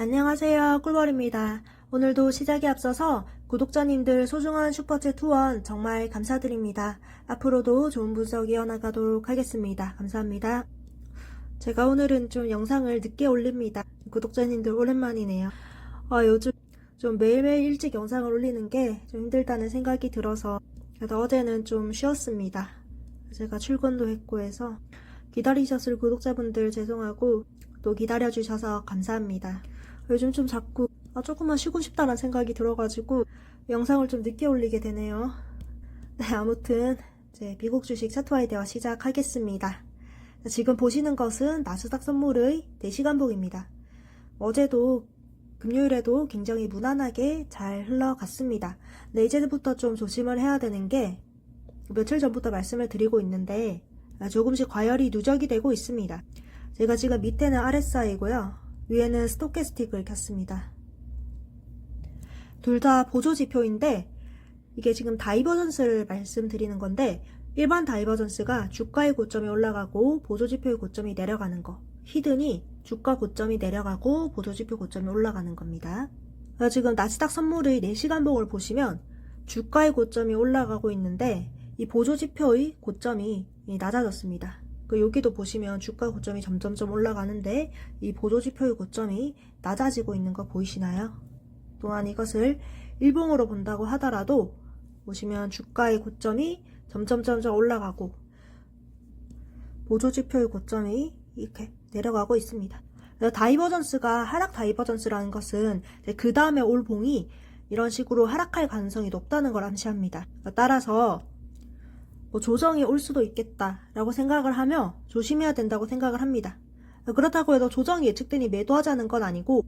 안녕하세요. 꿀벌입니다. 오늘도 시작에 앞서서 구독자님들 소중한 슈퍼챗 후원 정말 감사드립니다. 앞으로도 좋은 분석 이어나가도록 하겠습니다. 감사합니다. 제가 오늘은 좀 영상을 늦게 올립니다. 구독자님들 오랜만이네요. 아, 요즘 좀 매일매일 일찍 영상을 올리는 게 좀 힘들다는 생각이 들어서 그래도 어제는 좀 쉬었습니다. 제가 출근도 했고 해서 기다리셨을 구독자분들 죄송하고 또 기다려주셔서 감사합니다. 요즘 좀 자꾸 아, 조금만 쉬고 싶다는 생각이 들어가지고 영상을 좀 늦게 올리게 되네요. 네, 아무튼 이제 미국 주식 차트와의 대화 시작하겠습니다. 지금 보시는 것은 나스닥 선물의 4시간봉입니다. 어제도 금요일에도 굉장히 무난하게 잘 흘러갔습니다. 네, 이제부터 좀 조심을 해야 되는 게 며칠 전부터 말씀을 드리고 있는데 조금씩 과열이 누적이 되고 있습니다. 제가 지금 밑에는 RSI고요. 위에는 스토캐스틱을 켰습니다. 둘 다 보조 지표인데 이게 지금 다이버전스를 말씀드리는 건데 일반 다이버전스가 주가의 고점이 올라가고 보조 지표의 고점이 내려가는 거. 히든이 주가 고점이 내려가고 보조 지표 고점이 올라가는 겁니다. 아, 지금 나스닥 선물의 4시간 봉을 보시면 주가의 고점이 올라가고 있는데 이 보조 지표의 고점이 낮아졌습니다. 그 여기도 보시면 주가 고점이 점점점 올라가는데 이 보조 지표의 고점이 낮아지고 있는 거 보이시나요? 또한 이것을 일봉으로 본다고 하더라도 보시면 주가의 고점이 점점점점 올라가고 보조 지표의 고점이 이렇게 내려가고 있습니다. 다이버전스가 하락 다이버전스라는 것은 그 다음에 올 봉이 이런 식으로 하락할 가능성이 높다는 걸 암시합니다. 따라서 뭐 조정이 올 수도 있겠다라고 생각을 하며 조심해야 된다고 생각을 합니다. 그렇다고 해도 조정이 예측되니 매도하자는 건 아니고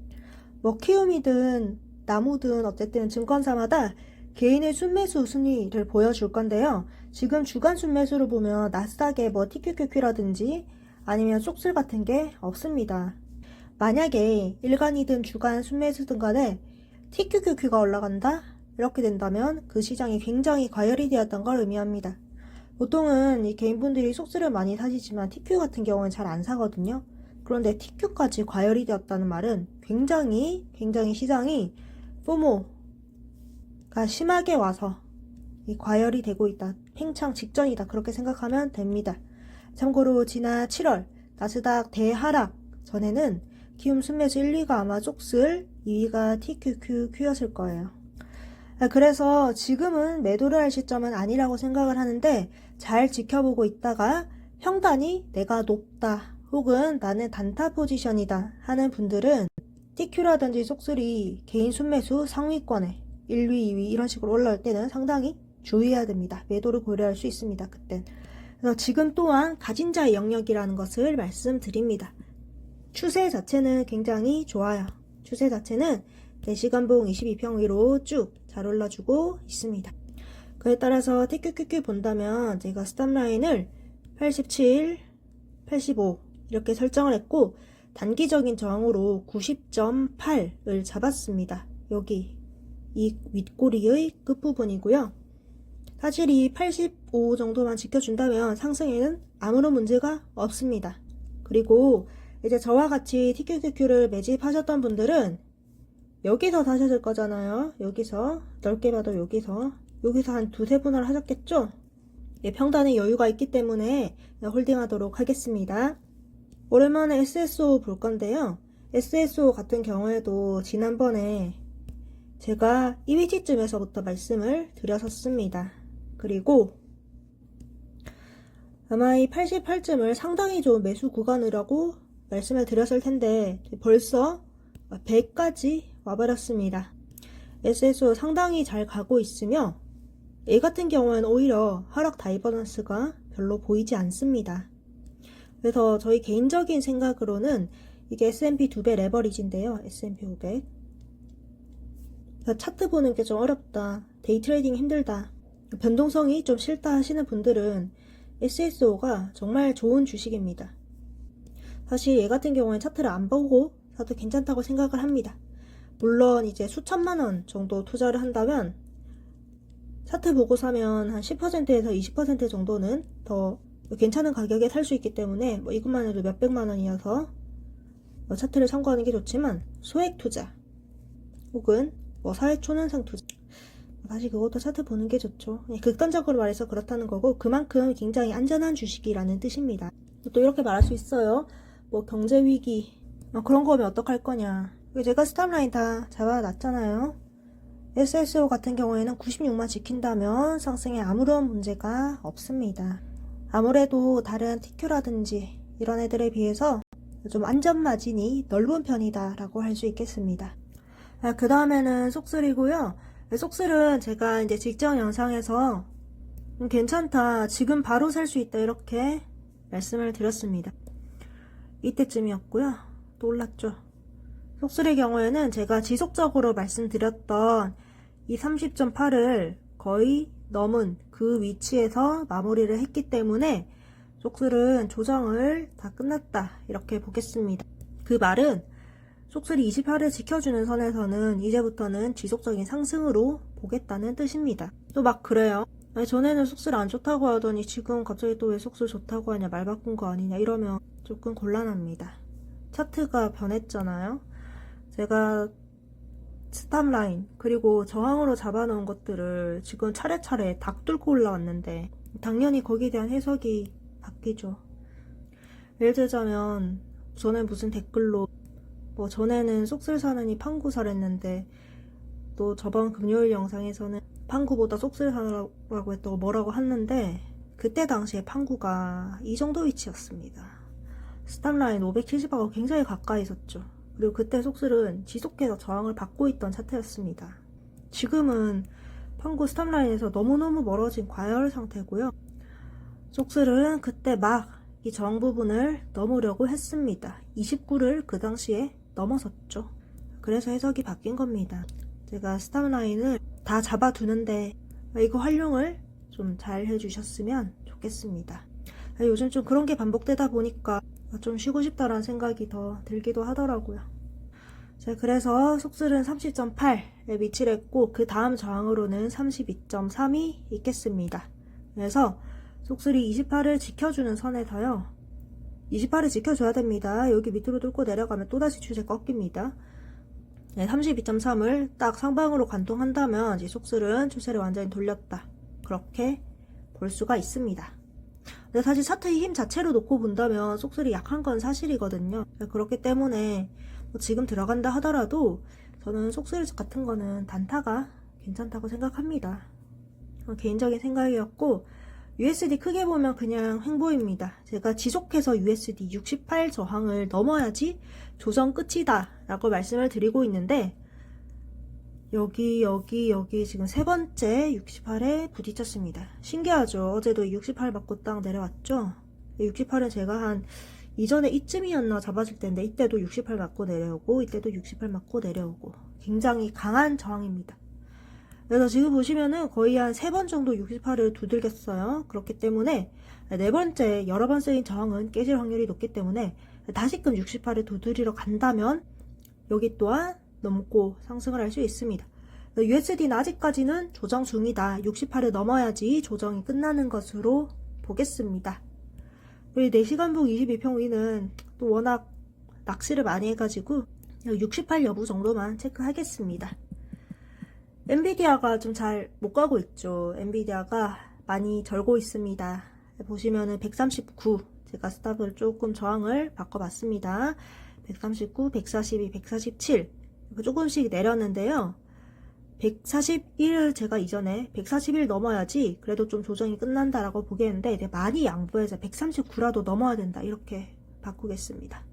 뭐 키움이든 나무든 어쨌든 증권사마다 개인의 순매수 순위를 보여줄 건데요. 지금 주간 순매수를 보면 나스닥에 뭐 TQQQ라든지 아니면 속슬 같은 게 없습니다. 만약에 일간이든 주간 순매수든 간에 TQQQ가 올라간다? 이렇게 된다면 그 시장이 굉장히 과열이 되었던 걸 의미합니다. 보통은 이 개인분들이 속수를 많이 사시지만 TQ 같은 경우는 잘 안 사거든요. 그런데 TQ까지 과열이 되었다는 말은 굉장히 굉장히 시장이 포모가 심하게 와서 이 과열이 되고 있다. 팽창 직전이다. 그렇게 생각하면 됩니다. 참고로 지난 7월 나스닥 대하락 전에는 키움 순매수 1, 2가 아마 쪽슬 2위가 TQQQ였을 거예요. 아, 그래서 지금은 매도를 할 시점은 아니라고 생각을 하는데 잘 지켜보고 있다가 평단이 내가 높다 혹은 나는 단타 포지션이다 하는 분들은 TQ라든지 속슬이 개인 순매수 상위권에 1위, 2위 이런 식으로 올라올 때는 상당히 주의해야 됩니다. 매도를 고려할 수 있습니다. 그땐. 그래서 지금 또한 가진 자의 영역이라는 것을 말씀드립니다. 추세 자체는 굉장히 좋아요. 추세 자체는 4시간봉 22평 위로 쭉 잘 올라주고 있습니다. 그에 따라서 TQQQ 본다면 제가 스탑라인을 87, 85 이렇게 설정을 했고 단기적인 저항으로 90.8을 잡았습니다. 여기 이 윗꼬리의 끝부분이고요. 사실 이 85 정도만 지켜준다면 상승에는 아무런 문제가 없습니다. 그리고 이제 저와 같이 TQQQ를 매집하셨던 분들은 여기서 사셨을 거잖아요. 여기서 넓게 봐도 여기서 여기서 한 두세 분을 하셨겠죠? 예, 평단에 여유가 있기 때문에 홀딩하도록 하겠습니다. 오랜만에 SSO 볼 건데요. SSO 같은 경우에도 지난번에 제가 이 위치쯤에서부터 말씀을 드렸었습니다. 그리고 아마 이 88쯤을 상당히 좋은 매수 구간이라고 말씀을 드렸을 텐데 벌써 100까지 와버렸습니다. SSO 상당히 잘 가고 있으며 A 같은 경우에는 오히려 하락 다이버넌스가 별로 보이지 않습니다. 그래서 저희 개인적인 생각으로는 이게 S&P 2배 레버리지인데요. S&P 500. 차트 보는 게 좀 어렵다. 데이 트레이딩 힘들다. 변동성이 좀 싫다 하시는 분들은 SSO가 정말 좋은 주식입니다. 사실 얘 같은 경우에 차트를 안 보고 사도 괜찮다고 생각을 합니다. 물론 이제 수천만 원 정도 투자를 한다면 차트 보고 사면 한 10%에서 20% 정도는 더 괜찮은 가격에 살 수 있기 때문에 뭐 이것만 해도 몇백만 원이어서 뭐 차트를 참고하는 게 좋지만 소액 투자 혹은 뭐 사회 초년생 투자 사실 그것도 차트 보는 게 좋죠. 예, 극단적으로 말해서 그렇다는 거고 그만큼 굉장히 안전한 주식이라는 뜻입니다. 또 이렇게 말할 수 있어요. 뭐 경제 위기 어, 그런 거면 어떡할 거냐. 제가 스탑라인 다 잡아놨잖아요. SSO 같은 경우에는 96만 지킨다면 상승에 아무런 문제가 없습니다. 아무래도 다른 TQ라든지 이런 애들에 비해서 좀 안전 마진이 넓은 편이다라고 할 수 있겠습니다. 아, 그 다음에는 속슬이고요. 속슬은 제가 이제 직전 영상에서 음, 괜찮다. 지금 바로 살 수 있다. 이렇게 말씀을 드렸습니다. 이때쯤이었고요. 또 올랐죠. 속슬의 경우에는 제가 지속적으로 말씀드렸던 이 30.8을 거의 넘은 그 위치에서 마무리를 했기 때문에 속슬은 조정을 다 끝났다. 이렇게 보겠습니다. 그 말은 속슬이 28을 지켜주는 선에서는 이제부터는 지속적인 상승으로 보겠다는 뜻입니다. 또 막 그래요. 아니, 전에는 속슬 안 좋다고 하더니 지금 갑자기 또 왜 속슬 좋다고 하냐 말 바꾼 거 아니냐 이러면 조금 곤란합니다. 차트가 변했잖아요. 제가 스탑라인 그리고 저항으로 잡아놓은 것들을 지금 차례차례 닭 뚫고 올라왔는데 당연히 거기에 대한 해석이 바뀌죠. 예를 들자면 전에 무슨 댓글로 뭐 전에는 속슬 사느니 판구 사랬는데 또 저번 금요일 영상에서는 판구보다 속슬 사라고 했다고 뭐라고 했는데 그때 당시에 판구가 이 정도 위치였습니다. 스탑라인 570하고 굉장히 가까이 있었죠. 그리고 그때 속슬은 지속해서 저항을 받고 있던 차트였습니다. 지금은 판구 스탑라인에서 너무너무 멀어진 과열 상태고요. 속슬은 그때 막 이 저항 부분을 넘으려고 했습니다. 29를 그 당시에 넘어섰죠. 그래서 해석이 바뀐 겁니다. 제가 스탑라인을 다 잡아두는데 이거 활용을 좀 잘 해주셨으면 좋겠습니다. 요즘 좀 그런 게 반복되다 보니까 좀 쉬고 싶다라는 생각이 더 들기도 하더라고요. 자, 그래서 속슬은 30.8에 위치를 했고 그 다음 저항으로는 32.3이 있겠습니다. 그래서 속슬이 28을 지켜주는 선에서요. 28을 지켜줘야 됩니다. 여기 밑으로 뚫고 내려가면 또다시 추세 꺾입니다. 네, 32.3을 딱 상방으로 관통한다면 이제 속슬은 추세를 완전히 돌렸다. 그렇게 볼 수가 있습니다. 근데 사실 차트의 힘 자체로 놓고 본다면 속슬이 약한 건 사실이거든요. 그렇기 때문에 뭐 지금 들어간다 하더라도 저는 속슬 같은 거는 단타가 괜찮다고 생각합니다. 어, 개인적인 생각이었고 USD 크게 보면 그냥 횡보입니다. 제가 지속해서 USD 68 저항을 넘어야지 조정 끝이다 라고 말씀을 드리고 있는데 여기 여기 여기 지금 세 번째 68에 부딪혔습니다. 신기하죠? 어제도 68 맞고 딱 내려왔죠? 68은 제가 한 이전에 이쯤이었나 잡아줄 텐데 이때도 68 맞고 내려오고 이때도 68 맞고 내려오고 굉장히 강한 저항입니다. 그래서 지금 보시면은 거의 한 세 번 정도 68을 두들겼어요. 그렇기 때문에 네 번째 여러 번 쓰인 저항은 깨질 확률이 높기 때문에 다시금 68을 두드리러 간다면 여기 또한 넘고 상승을 할 수 있습니다. USD는 아직까지는 조정 중이다. 68을 넘어야지 조정이 끝나는 것으로 보겠습니다. 우리 4시간봉 22평위는 또 워낙 낚시를 많이 해가지고 68 여부 정도만 체크하겠습니다. 엔비디아가 좀 잘 못 가고 있죠. 엔비디아가 많이 절고 있습니다. 보시면은 139 제가 스탑을 조금 저항을 바꿔봤습니다. 139, 142, 147 조금씩 내렸는데요. 141을 제가 이전에 141 넘어야지 그래도 좀 조정이 끝난다라고 보겠는데 많이 양보해서 139라도 넘어야 된다 이렇게 바꾸겠습니다.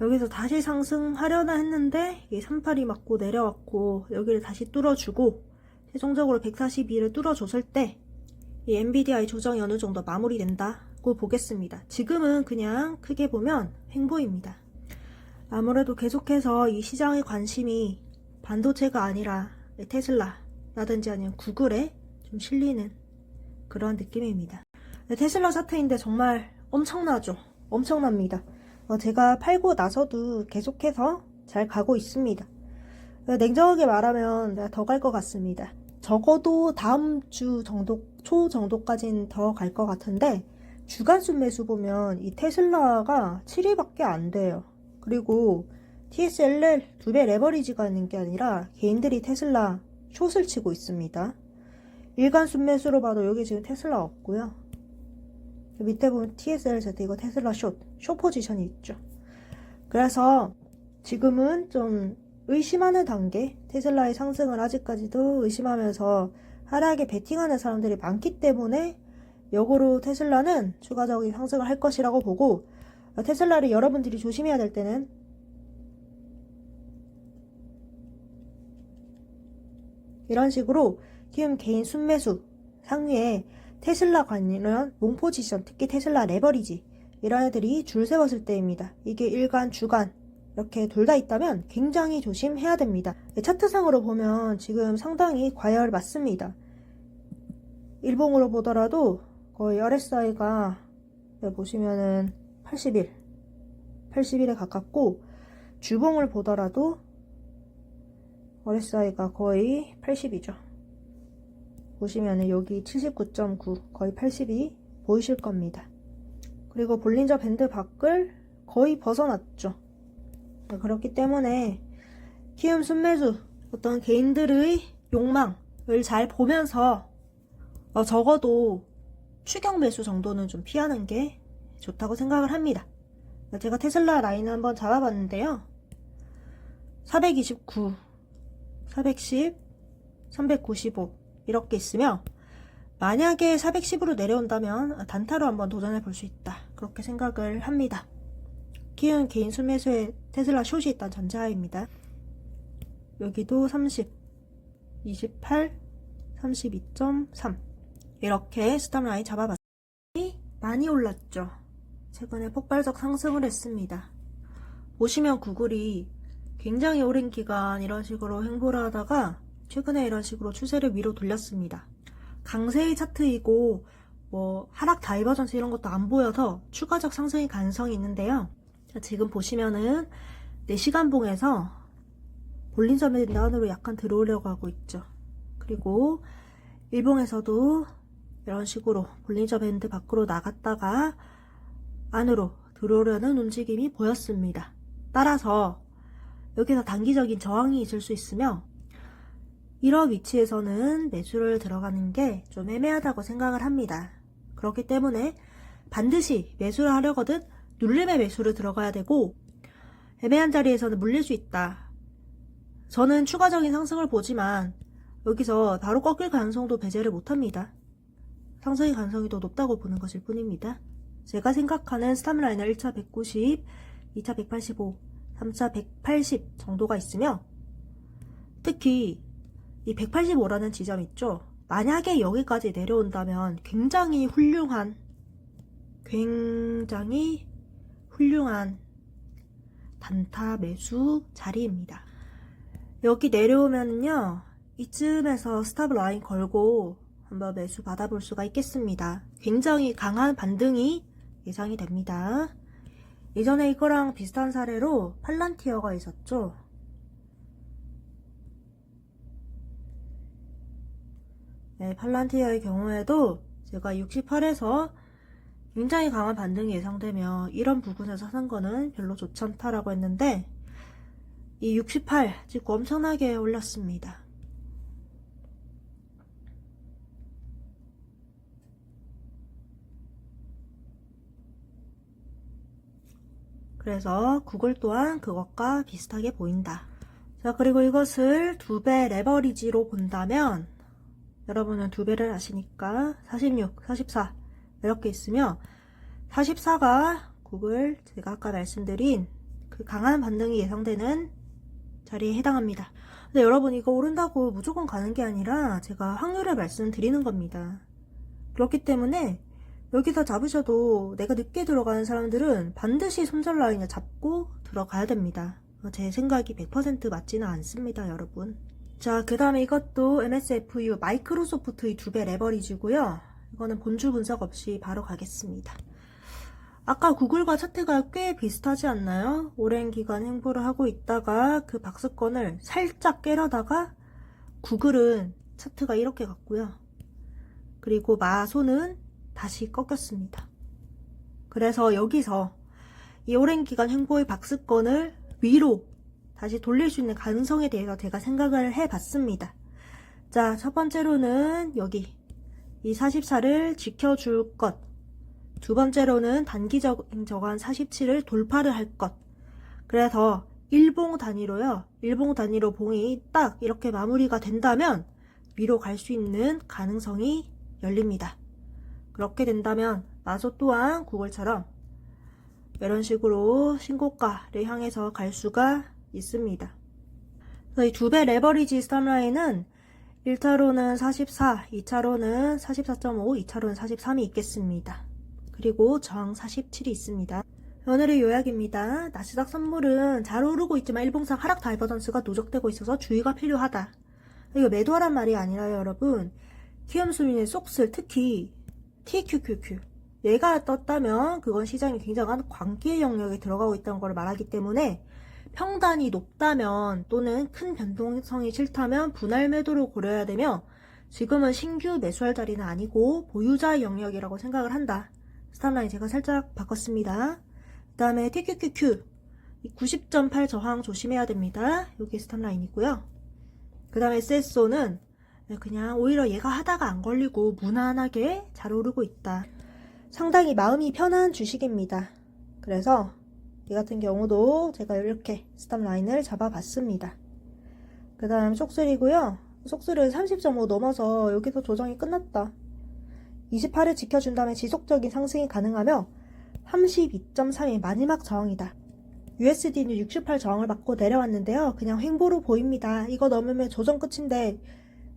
여기서 다시 상승하려나 했는데 이게 38이 맞고 내려왔고 여기를 다시 뚫어주고 최종적으로 142를 뚫어줬을 때이 엔비디아의 조정이 어느 정도 마무리된다고 보겠습니다. 지금은 그냥 크게 보면 횡보입니다. 아무래도 계속해서 이 시장의 관심이 반도체가 아니라 테슬라라든지 아니면 구글에 좀 실리는 그런 느낌입니다. 테슬라 사태인데 정말 엄청나죠? 엄청납니다. 어, 제가 팔고 나서도 계속해서 잘 가고 있습니다. 냉정하게 말하면 더 갈 것 같습니다. 적어도 다음 주 정도, 초 정도까지는 더 갈 것 같은데, 주간 순 매수 보면 이 테슬라가 7위밖에 안 돼요. 그리고 TSLL 두 배 레버리지가 있는 게 아니라 개인들이 테슬라 숏을 치고 있습니다. 일간 순매수로 봐도 여기 지금 테슬라 없고요. 밑에 보면 TSLZ 이거 테슬라 숏, 숏 포지션이 있죠. 그래서 지금은 좀 의심하는 단계, 테슬라의 상승을 아직까지도 의심하면서 하락에 베팅하는 사람들이 많기 때문에 역으로 테슬라는 추가적인 상승을 할 것이라고 보고 테슬라를 여러분들이 조심해야 될 때는 이런 식으로 키움 개인 순매수 상위에 테슬라 관련 롱 포지션, 특히 테슬라 레버리지 이런 애들이 줄 세웠을 때입니다. 이게 일간, 주간 이렇게 둘 다 있다면 굉장히 조심해야 됩니다. 차트상으로 보면 지금 상당히 과열 맞습니다. 일봉으로 보더라도 거의 RSI가 보시면은 81, 81에 가깝고 주봉을 보더라도 RSI가 거의 80이죠. 보시면은 여기 79.9 거의 80이 보이실 겁니다. 그리고 볼린저 밴드 밖을 거의 벗어났죠. 네, 그렇기 때문에 키움 순매수 어떤 개인들의 욕망을 잘 보면서 어, 적어도 추경 매수 정도는 좀 피하는 게 좋다고 생각을 합니다. 제가 테슬라 라인을 한번 잡아봤는데요. 429, 410, 395 이렇게 있으며 만약에 410으로 내려온다면 단타로 한번 도전해 볼 수 있다. 그렇게 생각을 합니다. 키움 개인 순매수에 테슬라 숏이 있다는 전제하입니다. 여기도 30, 28, 32.3 이렇게 스탑 라인 잡아봤습니다. 많이 올랐죠. 최근에 폭발적 상승을 했습니다. 보시면 구글이 굉장히 오랜 기간 이런 식으로 행보를 하다가 최근에 이런 식으로 추세를 위로 돌렸습니다. 강세의 차트이고 뭐 하락 다이버전스 이런 것도 안 보여서 추가적 상승의 가능성이 있는데요. 자, 지금 보시면은 4시간 봉에서 볼린저 밴드 안으로 약간 들어오려고 하고 있죠. 그리고 일봉에서도 이런 식으로 볼린저 밴드 밖으로 나갔다가 안으로 들어오려는 움직임이 보였습니다. 따라서 여기서 단기적인 저항이 있을 수 있으며 이런 위치에서는 매수를 들어가는 게 좀 애매하다고 생각을 합니다. 그렇기 때문에 반드시 매수를 하려거든 눌림의 매수를 들어가야 되고 애매한 자리에서는 물릴 수 있다. 저는 추가적인 상승을 보지만 여기서 바로 꺾일 가능성도 배제를 못합니다. 상승의 가능성이 더 높다고 보는 것일 뿐입니다. 제가 생각하는 스탑라인은 1차 190, 2차 185, 3차 180 정도가 있으며 특히 이 185라는 지점 있죠? 만약에 여기까지 내려온다면 굉장히 훌륭한 굉장히 훌륭한 단타 매수 자리입니다. 여기 내려오면요. 이쯤에서 스탑 라인 걸고 한번 매수 받아볼 수가 있겠습니다. 굉장히 강한 반등이 예상이 됩니다. 예전에 이거랑 비슷한 사례로 팔란티어가 있었죠. 네, 팔란티어의 경우에도 제가 68에서 굉장히 강한 반등이 예상되며 이런 부분에서 사는 거는 별로 좋지 않다라고 했는데 이 68 찍고 엄청나게 올렸습니다. 그래서 구글 또한 그것과 비슷하게 보인다. 자, 그리고 이것을 두 배 레버리지로 본다면 여러분은 두 배를 아시니까 46, 44 이렇게 있으며 44가 구글 제가 아까 말씀드린 그 강한 반등이 예상되는 자리에 해당합니다. 근데 여러분 이거 오른다고 무조건 가는 게 아니라 제가 확률을 말씀드리는 겁니다. 그렇기 때문에 여기서 잡으셔도 내가 늦게 들어가는 사람들은 반드시 손절 라인을 잡고 들어가야 됩니다. 제 생각이 100% 맞지는 않습니다, 여러분. 자, 그 다음에 이것도 MSFU 마이크로소프트의 두 배 레버리지고요. 이거는 본줄 분석 없이 바로 가겠습니다. 아까 구글과 차트가 꽤 비슷하지 않나요? 오랜 기간 행보를 하고 있다가 그 박스권을 살짝 깨려다가 구글은 차트가 이렇게 갔고요. 그리고 마소는 다시 꺾였습니다. 그래서 여기서 이 오랜 기간 횡보의 박스권을 위로 다시 돌릴 수 있는 가능성에 대해서 제가 생각을 해봤습니다. 자, 첫 번째로는 여기 이 44를 지켜줄 것. 두 번째로는 단기적인 저간 47을 돌파를 할 것. 그래서 일봉 단위로요. 일봉 단위로 봉이 딱 이렇게 마무리가 된다면 위로 갈 수 있는 가능성이 열립니다. 그렇게 된다면 마소 또한 구글처럼 이런 식으로 신고가를 향해서 갈 수가 있습니다. 이 두 배 레버리지 스탑라인은 1차로는 44, 2차로는 44.5, 2차로는 43이 있겠습니다. 그리고 저항 47이 있습니다. 오늘의 요약입니다. 나스닥 선물은 잘 오르고 있지만 일봉상 하락 다이버전스가 누적되고 있어서 주의가 필요하다. 이거 매도하란 말이 아니라요, 여러분. 키움 수민의 속슬, 특히 TQQQ. 얘가 떴다면 그건 시장이 굉장한 광기의 영역에 들어가고 있다는 걸 말하기 때문에 평단이 높다면 또는 큰 변동성이 싫다면 분할 매도를 고려해야 되며 지금은 신규 매수할 자리는 아니고 보유자의 영역이라고 생각을 한다. 스탑라인 제가 살짝 바꿨습니다. 그 다음에 TQQQ 90.8 저항 조심해야 됩니다. 여기 스탑라인이고요. 그 다음에 SSO는 그냥 오히려 얘가 하다가 안 걸리고 무난하게 잘 오르고 있다. 상당히 마음이 편한 주식입니다. 그래서 이 같은 경우도 제가 이렇게 스탑 라인을 잡아봤습니다. 그 다음 속슬이고요. 속슬은 30.5 넘어서 여기서 조정이 끝났다. 28을 지켜준 다음에 지속적인 상승이 가능하며 32.3이 마지막 저항이다. USD는 68 저항을 받고 내려왔는데요. 그냥 횡보로 보입니다. 이거 넘으면 조정 끝인데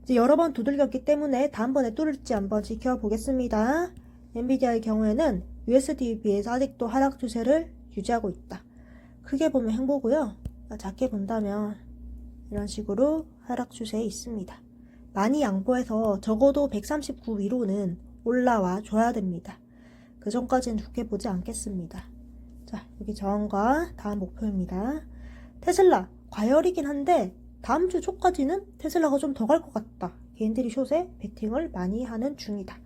이제 여러 번 두들겼기 때문에 다음번에 뚫을지 한번 지켜보겠습니다. 엔비디아의 경우에는 USD에 비해서 아직도 하락 추세를 유지하고 있다. 크게 보면 횡보고요. 작게 본다면 이런 식으로 하락 추세에 있습니다. 많이 양보해서 적어도 139 위로는 올라와 줘야 됩니다. 그 전까지는 두게 보지 않겠습니다. 자, 여기 저항과 다음 목표입니다. 테슬라 과열이긴 한데 다음 주 초까지는 테슬라가 좀 더 갈 것 같다. 개인들이 숏에 베팅을 많이 하는 중이다.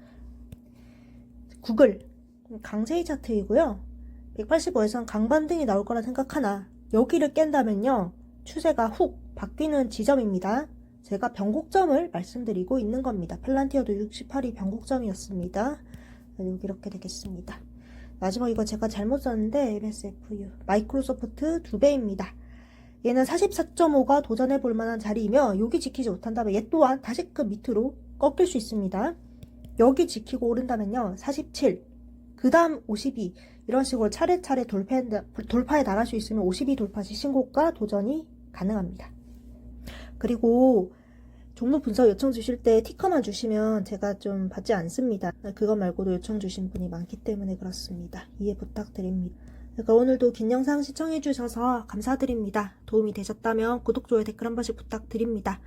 구글 강세이 차트이고요. 185에선 강반등이 나올 거라 생각하나 여기를 깬다면요. 추세가 훅 바뀌는 지점입니다. 제가 변곡점을 말씀드리고 있는 겁니다. 플란티어도 68이 변곡점이었습니다. 여기 이렇게 되겠습니다. 마지막 이거 제가 잘못 썼는데 MSFU 마이크로소프트 2배입니다. 얘는 44.5가 도전해 볼 만한 자리이며 여기 지키지 못한다면 얘 또한 다시금 밑으로 꺾일 수 있습니다. 여기 지키고 오른다면요. 47, 그 다음 52 이런 식으로 차례차례 돌파해, 돌파해 나갈 수 있으면 52 돌파 시 신고가 도전이 가능합니다. 그리고 종목 분석 요청 주실 때 티커만 주시면 제가 좀 받지 않습니다. 그것 말고도 요청 주신 분이 많기 때문에 그렇습니다. 이해 부탁드립니다. 그러니까 오늘도 긴 영상 시청해 주셔서 감사드립니다. 도움이 되셨다면 구독, 좋아요, 댓글 한 번씩 부탁드립니다.